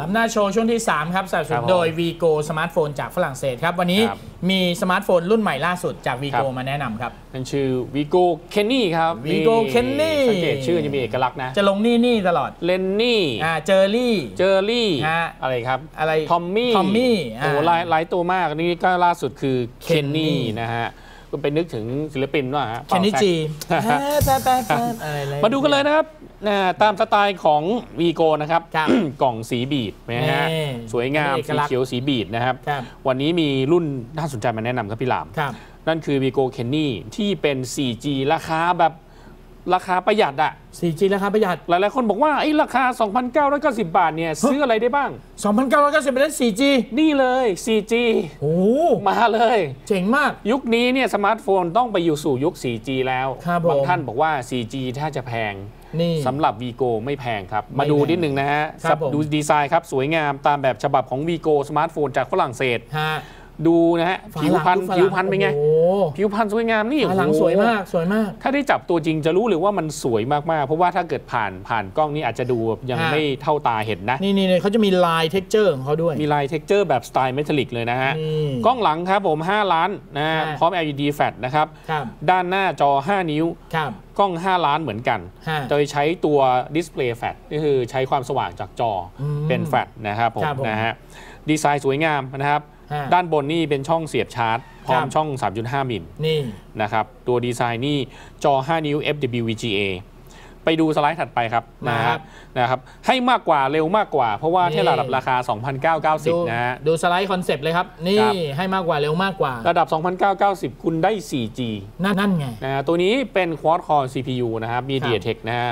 ล้ำหน้าโชว์ช่วงที่ 3 ครับสนับสนุครับผมนโดย Vigo สมาร์ทโฟนจากฝรั่งเศสครับ วันนี้ครับมีสมาร์ทโฟนรุ่นใหม่ล่าสุดจากค Vigo รับมาแนะนำครับนั่นชื่อ Vigo Kenny ครับ Vigo นี่ Kenny สังเกตชื่อจะมีเอกลักษณ์นะ จะลงนี่นี่ตลอดเลนนี่อ่าเจอรี่ เจอรี่ฮะอะไรครับ อะไรทอมมี่ทอมมี่โอ้อ่าหลายหลายตัวมากนี่ก็ล่าสุดคือเคน Kenny นี่นะฮะก็ไปนึกถึงศิลปินว่าฮะเคนนี่จีฮะแป๊บแป๊บแป๊บอะไรเลยมาดูกันเลยนะครับ นะตามสไตล์ของ Vigo นะครับครับ กล่องสีบีดนะฮะนี่สวยงามเอกสีลักษณ์เขียวสีบีดนะครับครับ วันนี้มีรุ่นน่าสนใจมาแนะนำครับพี่หลามครับนั่นคือ Vigo Kenny ที่เป็น 4G ราคาแบบราคาประหยัดอะ 4G ราคาประหยัด หลายๆคนบอกว่าไอ้ราคา 2,990 บาทเนี่ย ซื้ออะไรได้บ้าง 2,990เป็น 4G นี่เลย 4G โอ้โหมาเลย เจ๋งมาก ยุคนี้เนี่ยสมาร์ทโฟนต้องไปอยู่สู่ยุค 4G แล้วครับผมงท่านบอกว่า 4G ถ้าจะแพง นี่สำหรับ Vigo ไม่แพงครับไม่มาดูแพงนิดนึงนะฮะครับผม ดูดีไซน์ครับ สวยงามตามแบบฉบับของ Vigo สมาร์ทโฟนจากฝรั่งเศส ฮะ ดูนะฮะฝาผิวหลังพรรณดูฝาหลังผิวพรรณเป็นไงโอ้โหผิวพรรณสวยงามนี่ฝาหลังโอ้โสวยมากสวยมาก ถ้าได้จับตัวจริงจะรู้เลยว่ามันสวยมากๆ เพราะว่าถ้าเกิดผ่านผ่านกล้องนี่อาจจะดูแบบยังฮะไม่เท่าตาเห็นนะนี่นี่นี่เขาจะมีลายเท็กเจอร์ของเขาด้วย มีลายเท็กเจอร์แบบสไตล์เมทัลลิกเลยนะฮะนี่กล้องหลังครับผม 5 ล้านนะฮะฮะพร้อม LED flash นะครับครับ ด้านหน้าจอ 5 นิ้วครับกล้อง 5 ล้านเหมือนกันฮะโดยใช้ตัวดิสเพลย์แฟลชก็คือใช้ความสว่างจากจออมเป็นแฟลชนะครับผมครับผมนะฮะดีไซน์สวยงามนะครับฮะ ด้านบนนี่เป็นช่องเสียบชาร์จ พร้อมครับช่อง 3.5 มิลนี่นะครับตัวดีไซน์นี่จอ 5 นิ้ว FWVGA ไปดูสไลด์ถัดไปครับมานะครัฮะบนะครับให้มากกว่าเร็วมากกว่า เพราะว่านี่ที่ระดับราคาดู2,990 นะฮะดูสไลด์คอนเซปต์เลยครับ นี่ครับให้มากกว่าเร็วมากกว่า ระดับ 2,990 คุณได้ 4G นั่นนั่นไงนะฮะตัวนี้เป็น Quad Core CPU นะครับ MediaTek นะฮะ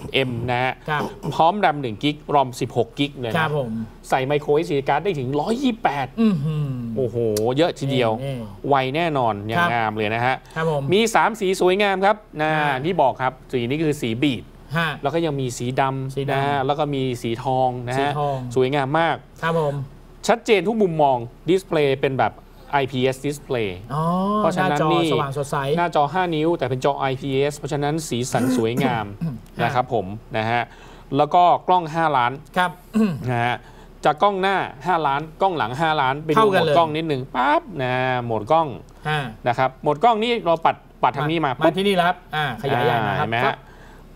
6737M นะฮะครับพร้อม RAM 1กิก ROM 16กิกเลยครันะบผมใส่ Micro SD card ได้ถึง 128 อือหือ โอ้โห เยอะทีเดียว นี่ไวแน่นอน อย่าครังบงามเลยนะฮะ ครับผมมี 3 สีสวยงามครับนะอ่า ที่บอกครับ สีนี้คือสีบีด ฮะ แล้วก็ยังมีสีดสีำดำนะฮะแล้วก็มีสีทองนะสีฮะทอง สวยงามมาก ครับผมชัดเจนทุกมุมมองดิสเพลย์เป็นแบบ IPS display อ๋อเพราะฉะนั้นหจอนี่ สว่างสดใส หน้าจอ 5 นิ้ว แต่เป็นจอ IPS เพราะฉะนั้นสีสันสวยงาม นะครับผมนะฮะแล้วก็กล้อง 5 ล้านครับนะฮะจากกล้องหน้า 5 ล้าน กล้องหลัง 5 ล้าน ไปดูเท่าโหกันมดเลยกล้องนิดนึงปั๊บนะโหมดกล้องฮะนะครับโหมดกล้องนี้เราปัดปัดทางนี้มามาปุ๊บที่นี่แล้วครับอ่าขยายใหญ่มาครับเห็นไหมครัฮะบ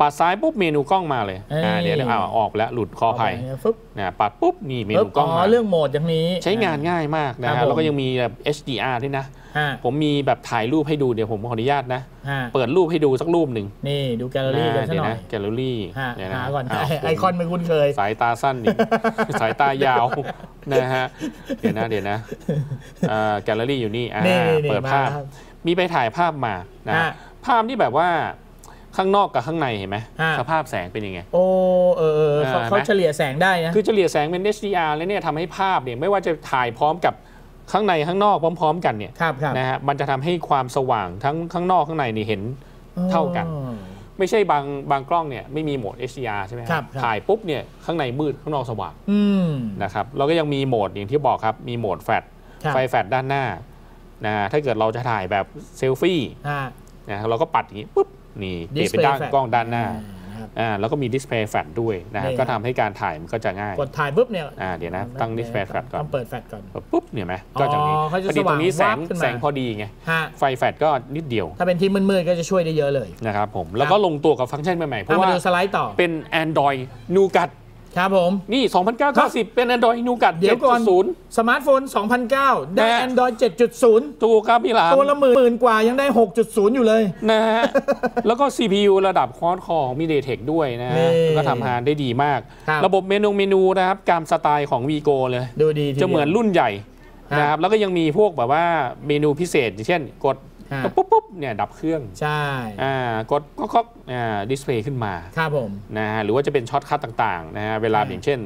ปัดซ้ายปุ๊บเมนูกล้องมาเลยเอ้ยอ่าเดี๋ยวเดี๋ยวเอาออกแล้วหลุดคอภัยฟึบนะปัดปุ๊บนี่เมฟึนูบกล้องอ๋อมาเรื่องโหมดอย่างนี้ใช้งานง่ายมากนะครัฮะบผมแล้วก็ยังมีแบบ HDR ด้วยนะฮะผมมีแบบถ่ายรูปให้ดูเดี๋ยวผมขออนุญาตนะฮะเปิดรูปให้ดูสักรูปหนึ่งนี่ดูแกลเลอรี่กันซะเดี๋ยหวน่อนะยแกลเลอรี่ฮะเดี๋ยวนะหาก่อนาวไอคอนไม่คุ้นเคย สายตาสั้นดิสายตายาวนะฮะเดี๋ยวนะเดี๋ยวนะแกลเลอรี่อยู่นี่อ่านี่นี่เปิดมาภาพครับมีไปถ่ายภาพมานะฮะภาพที่แบบว่า ข้างนอกกับข้างในเห็นไหมฮะสภาพแสงเป็นยังไง โอ้เออเออเขาอ่าเขาเห็นไหม เฉลี่ยแสงได้นะ คือเฉลี่ยแสงเป็น HDR แล้วเนี่ยทำให้ภาพเนี่ยไม่ว่าจะถ่ายพร้อมกับข้างในข้างนอกพร้อม ๆ กันเนี่ยครับครับนะฮะมันจะทำให้ความสว่างทั้งข้างนอกข้างในนี่เห็น เท่ากัน อ๋อ ไม่ใช่บางบางกล้องเนี่ยไม่มีโหมด HDR ใช่ไหมครับครับ ถ่ายปุ๊บเนี่ยข้างในมืดข้างนอกสว่างอืม นะครับเราก็ยังมีโหมดอย่างที่บอกครับมีโหมดแฟลชครับ ไฟแฟลชด้านหน้านะถ้าเกิดเราจะถ่ายแบบเซลฟี่ฮะนะเราก็ปัดอย่างนี้ปุ๊บ นี่เปลี่ยนเป็น Display ด้าน flash กล้องด้านหน้าอ่นะครับอ่าแล้วก็มีดิสเพลย์แฟลชด้วยนะครับนี่ก็ทำให้การถ่ายมันก็จะง่าย กดถ่ายปุ๊บเนี่ยอ่าเดี๋ยวนะ ตั้ง display flash ก่อนต้องเปิดแฟลชก่อนปุ๊บเนี่ยไหมก็จะมีอ๋อเขาจะพอดีตรงนี้สแสว่างงวาบขึ้นมาแสงพอดีไงฮะไฟแฟลชก็นิดเดียว ถ้าเป็นที่มืดๆก็จะช่วยได้เยอะเลยนะครับผมแล้วก็ลงตัวกับฟังก์ชันใหม่ๆ เพเอาราะมาว่าดูสไลด์ต่อเป็น Android Nougat ครับผม นี่2,990 เป็น Android Nougat เดี๋ยวก่อน7.0สมาร์ทโฟน 2009 ได้นะ Android 7.0 ถูกครับพี่หลามตัวละหมื่นกว่ายังได้ 6.0 อยู่เลยนะฮะ แล้วก็ CPU ระดับ Quad Core ของ MediaTek ด้วยนะนี่ฮะก็ทำงานได้ดีมากครับระบบเมนูเมนูนะครับตามสไตล์ของ Vigo เลยดูดีทีจะเหมือนดียวรุ่นใหญ่ฮะนะครับแล้วก็ยังมีพวกแบบว่าเมนูพิเศษ อย่างเช่นกด ฮะปุ๊บปุ๊บเนี่ยดับเครื่องใช่อ่ากดก็ก็อ่าดิสเพลย์ขึ้นมาครับผมนะฮะหรือว่าจะเป็นช็อตคัทต่างๆนะฮะเวลาอ่าอย่างเช่น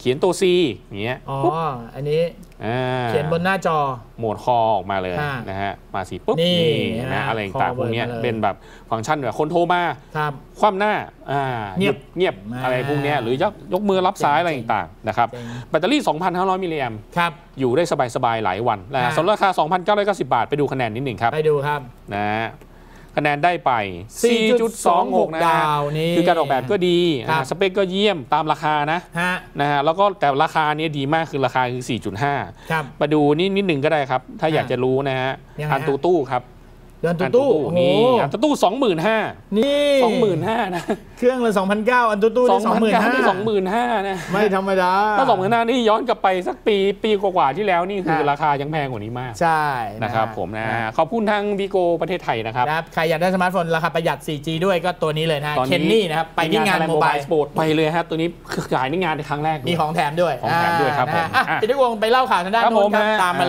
เขียนตัว C อย่างเงี้ยอ๋อปุ๊บอันนี้อ่าเขียนบนหน้าจอ โหมดคอออกมาเลยอ่านะฮะ มาสีปุ๊บ นี่นี่นะนะอะไรต่างๆพวกเนี้ยคอเวิร์ดมาเลยเป็นแบบฟังก์ชันแบบคนโทรมาครับคว่ำหน้าอ่าเงียบหเงียบอ่าอะไรพวกเนี้ยหรือยกยกมือรับสายอะไรต่างๆนะครับเจ๋งแบตเตอรี่ 2,500 มิลลิแอมครับอยู่ได้สบายๆ หลายวันนะอ่าฮะสำหรับราคา 2,990 บาท ไปดูคะแนนนิดหนึ่งครับ ไปดูครับนะฮะ คะแนนได้ไป 4.26นะฮะดาวนี่คือการออกแบบก็ดีครับอ่าสเปคก็เยี่ยมตามราคานะฮะนะฮะแล้วก็แต่ราคาเนี้ดีมากคือราคาคือ 4.5ครับมาดูนี่นิดหนึ่งก็ได้ครับ ถ้าอยากอ่าจะรู้นะฮะยังไงฮะอันตูตู้ครับ เดินอัตู้นตู้โอ้โหนี่อันตูตู้สองหมื่นห้านี่สองหมื่นห้านะ เครื่องละ2,009อันตู้ตู้สได้องหมื่นห้า25,000สองหมื่นห้านะ ไม่ธรรมดา ถ้าสองหมื่นห้านี่ย้อนกลับไปสักปีปีกว่าๆที่แล้วนี่คือฮะราคายังแพงกว่านี้มาก ใช่นะครับผมนะฮะขอบคุณทางบีโกประเทศไทยนะครับนะครับ ใครอยากได้สมาร์ทโฟนราคาประหยัด 4G ด้วยก็ตัวนี้เลยนะฮะตอนเคนนี่นะครับ ไปที่งานโมบายสปอร์ตไปเลยฮะตัวนี้ขายในงานในครั้งแรก มีของแถมด้วย ของแถมด้วยครับอ่านะฮะผมอะอะปิดด้วยวงไปเล่าข่าวทางด้านครับโน้นผมครับฮะตามมาเลย